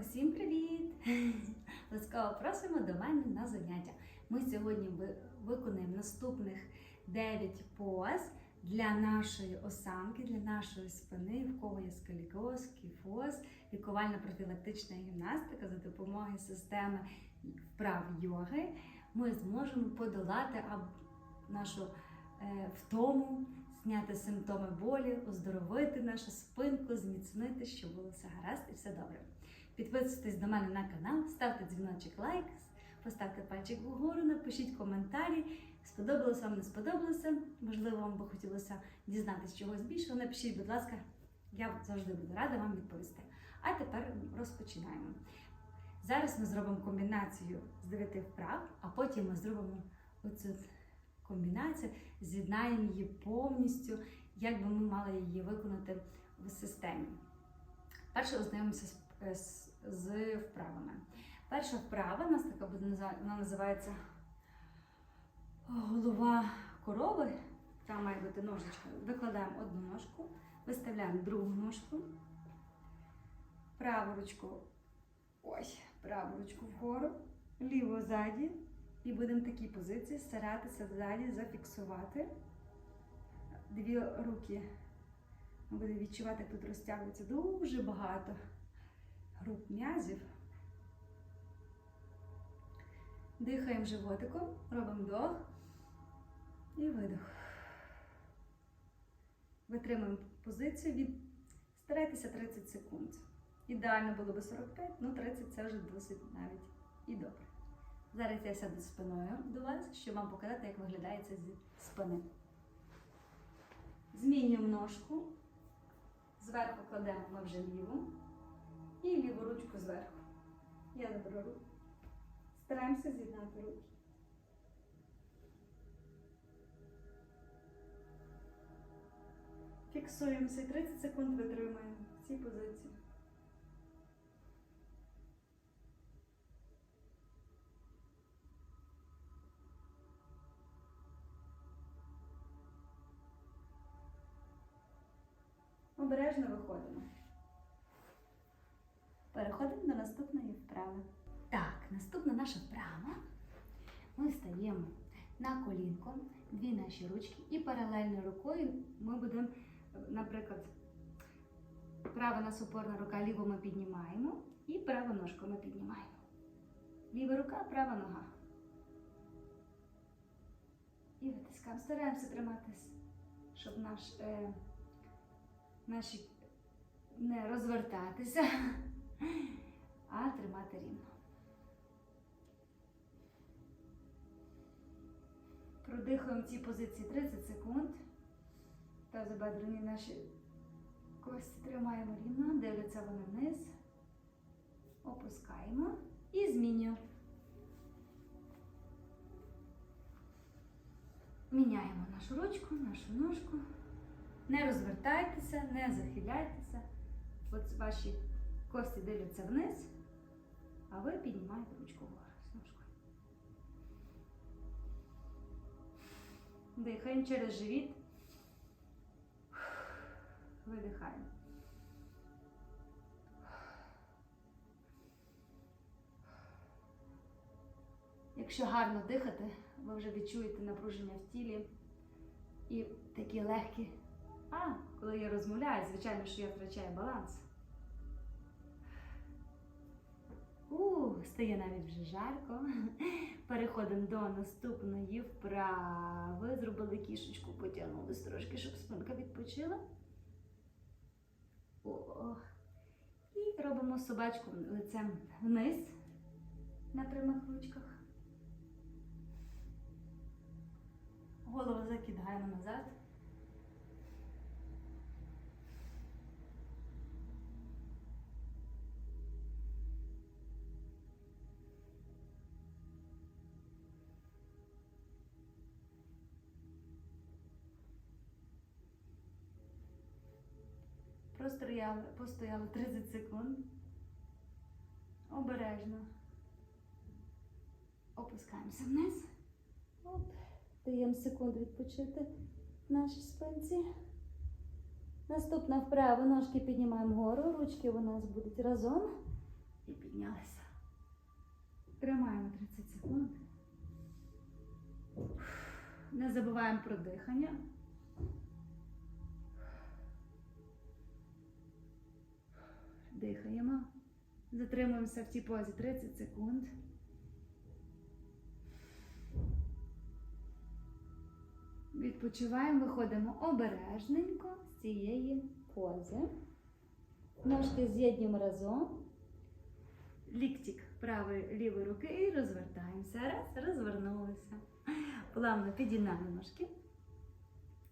Усім привіт! Ласкаво просимо до мене на заняття. Ми сьогодні ви- виконаємо наступних 9 поз для нашої осанки, для нашої спини, в кого є сколіоз, кіфоз, лікувально-профілактична гімнастика за допомогою системи вправ йоги. Ми зможемо подолати нашу е, втому, зняти симптоми болі, оздоровити нашу спинку, зміцнити, щоб було все гаразд і все добре. Підписуйтесь до мене на канал, ставте дзвіночок лайк, поставте пальчик вгору, напишіть коментарі. Сподобалось вам, не сподобалося. Можливо, вам би хотілося дізнатися чогось більше. Напишіть, будь ласка, я завжди буду рада вам відповісти. А тепер розпочинаємо. Зараз ми зробимо комбінацію з 9 вправ, а потім ми зробимо оцю комбінацію, з'єднаємо її повністю, як би ми мали її виконати в системі. Перше ознайомимося з, е, з, вправами. Перша вправа у нас така буде вона називається голова корови. Там має бути ножичка. Викладаємо одну ножку, виставляємо другу ножку, праву ручку, ой, праву ручку вгору, ліву ззаді. І будемо в такій позиції старатися ззаді зафіксувати дві руки. Ми будемо відчувати, як тут розтягується дуже багато груп м'язів. Дихаємо животиком, робимо вдох і видох. Витримуємо позицію від старайтеся 30 секунд. Ідеально було би 45, ну 30 це вже досить навіть і добре. Зараз я сяду спиною до вас, щоб вам показати, як виглядає це зі спини. Змінюємо ножку. Зверху кладемо ми вже ліву і ліву ручку зверху. Я заберу руку. Стараємося з'єднати руки. Фіксуємося і 30 секунд витримуємо в цій позиції. Обережно виходимо. Переходимо до наступної вправи. Так, наступна наша вправа. Ми стаємо на колінко, дві наші ручки, і паралельно рукою ми будемо, наприклад, права нас опорна рука, ліву ми піднімаємо, і праву ножку ми піднімаємо. Ліва рука, права нога. І витискаємо. Стараємося триматись, щоб наш, е, наші не розвертатися, а тримати рівно. Продихуємо в цій позиції 30 секунд. Тазобедрені наші кості тримаємо рівно, дивляться вони вниз. Опускаємо і змінюємо. Міняємо нашу ручку, нашу ножку. Не розвертайтеся, не захиляйтеся. От ваші кості дивляться вниз, а ви піднімаєте ручку вгору. Дихаємо через живіт. Видихаємо. Якщо гарно дихати, ви вже відчуєте напруження в тілі і такі легкі. А, коли я розмовляю, звичайно, що я втрачаю баланс. Стає навіть вже жарко. Переходимо до наступної вправи. Зробили кішечку, потягнулись трошки, щоб спинка відпочила. О. І робимо собачку лицем вниз на прямих ручках. Голову закидаємо назад. Простояли, постояли 30 секунд. Обережно. Опускаємося вниз. Оп. Даємо секунду відпочити нашій спинці. Наступна вправа. Ножки піднімаємо вгору, ручки у нас будуть разом. І піднялися. Тримаємо 30 секунд. Не забуваємо про дихання. Дихаємо. Затримуємося в цій позі 30 секунд. Відпочиваємо, виходимо обережненько з цієї пози. Ножки з'єднуємо разом. Ліктик правої лівої руки і розвертаємося. Раз, розвернулися. Плавно підігнали ножки.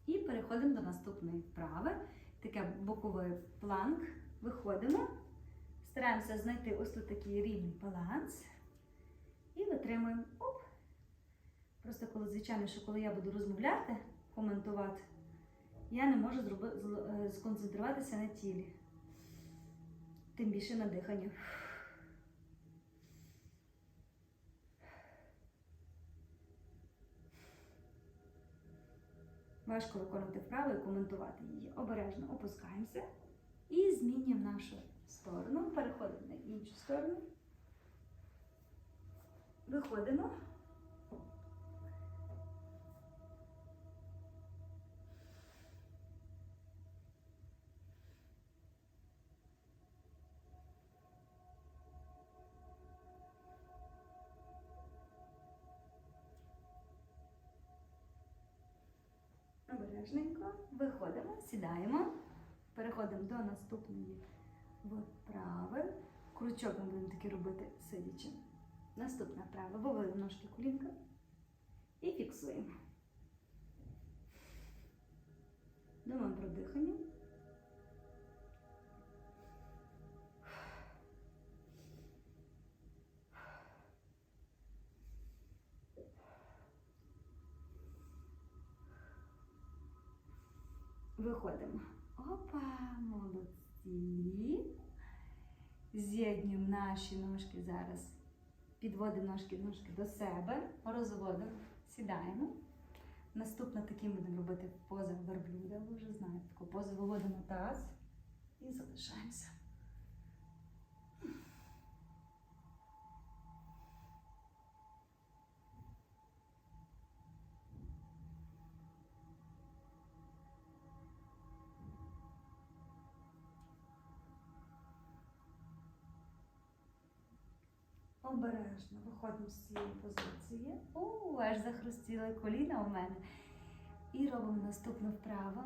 І переходимо до наступної вправи. Таке боковий планк. Виходимо. Стараємося знайти ось тут такий рівний баланс. І витримуємо. Оп. Просто коли, звичайно, що коли я буду розмовляти, коментувати, я не можу е, сконцентруватися на тілі. Тим більше на диханні. Важко виконувати вправу і коментувати її. Обережно опускаємося і змінюємо нашу сторону. Переходимо на іншу сторону. Виходимо. Обережненько виходимо, сідаємо, переходимо до наступної вправи. Крючок ми будемо таки робити сидячи. Наступна вправа. Виводимо ножки колінка і фіксуємо. Думаємо про дихання. Виходимо. Опа, молодці. З'єднюємо наші ножки зараз. Підводимо ножки, ножки до себе, розводимо, сідаємо. Наступно таким будемо робити поза верблюда. Ви вже знаєте, таку позу виводимо таз і залишаємося. Обережно виходимо з цієї позиції. У, аж захрустіли коліна у мене. І робимо наступну вправу.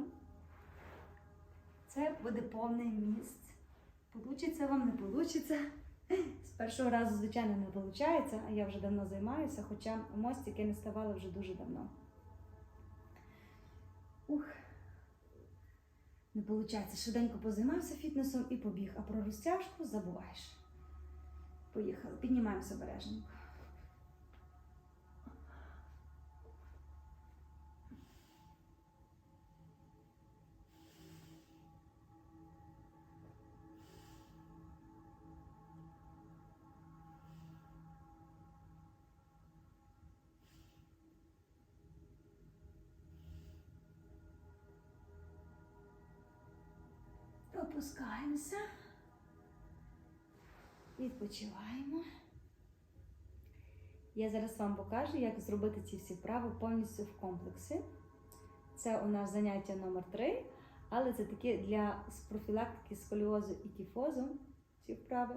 Це буде повний місць. Получиться вам, не получиться. З першого разу, звичайно, не виходить, а я вже давно займаюся, хоча мостики не ставали вже дуже давно. Ух. Не виходить. Швиденько позаймався фітнесом і побіг, а про розтяжку забуваєш. Поїхали. Піднімаємося обережненько. Опускаємося. Відпочиваємо. Я зараз вам покажу, як зробити ці всі вправи повністю в комплексі. Це у нас заняття номер 3 але це таке для профілактики сколіозу і кіфозу. Ці вправи.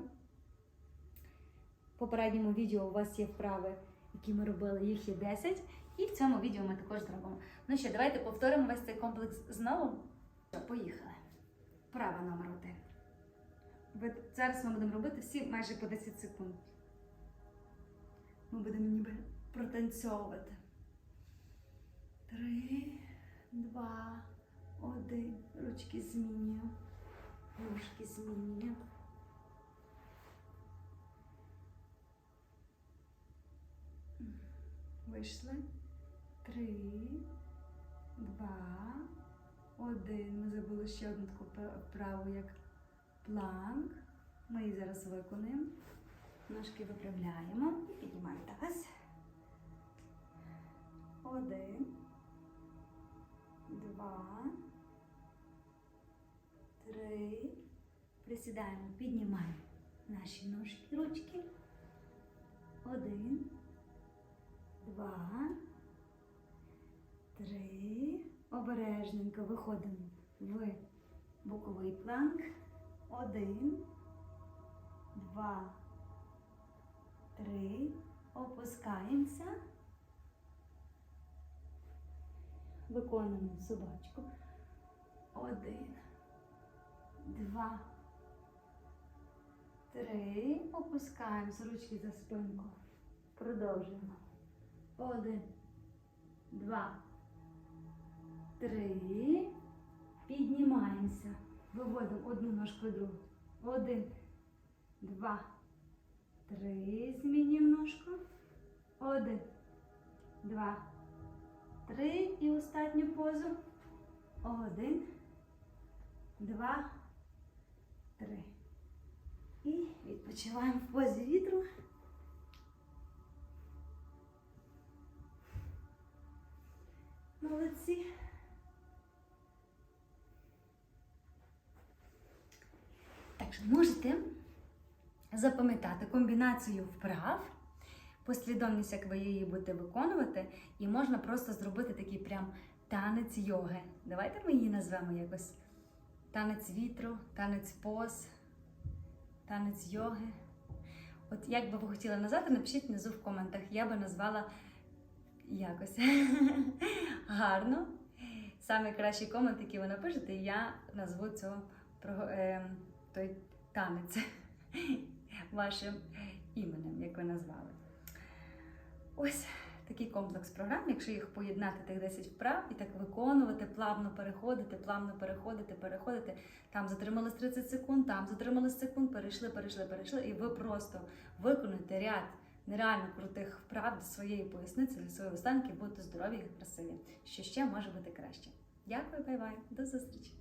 В попередньому відео у вас є вправи, які ми робили, їх є 10. І в цьому відео ми також зробимо. Ну що, давайте повторимо весь цей комплекс знову. Поїхали. Вправа номер 1. Зараз ми будемо робити всі майже по 10 секунд. Ми будемо ніби протанцьовувати. Три, два, один. Ручки змінюємо. Ножки змінюємо. Вийшли. Три, два, один. Ми забули ще одну таку пра- вправу, як планк. Ми її зараз виконуємо. Ножки виправляємо і піднімаємо таз. Один. Два. Три. Присідаємо, піднімаємо наші ножки, ручки. Один. Два. Три. Обережненько виходимо в боковий планк. Один, два, три. Опускаємося. Виконуємо собачку. Один, два, три. Опускаємося ручки за спинку. Продовжуємо. Один, два, три. Виводимо одну ножку другу. Один, два, три. Змінюємо ножку. Один, два, три. І останню позу. Один, два, три. І відпочиваємо в позі вітру. Молодці. Можете запам'ятати комбінацію вправ, послідовність, як ви її будете виконувати, і можна просто зробити такий прям танець йоги. Давайте ми її назвемо якось танець вітру, танець поз, танець йоги. От як би ви хотіли назвати, напишіть внизу в коментах. Я би назвала якось гарно. Самий кращий комент, який ви напишете, я назву цього про- е, той танець вашим іменем, як ви назвали. Ось такий комплекс програм, якщо їх поєднати, тих 10 вправ і так виконувати, плавно переходити, плавно переходити, переходити. Там затримались 30 секунд, там затримались секунд, перейшли, перейшли, перейшли, і ви просто виконуєте ряд нереально крутих вправ для своєї поясниці, для своєї останки, будете здорові і красиві. Що ще може бути краще. Дякую, бай-бай, до зустрічі!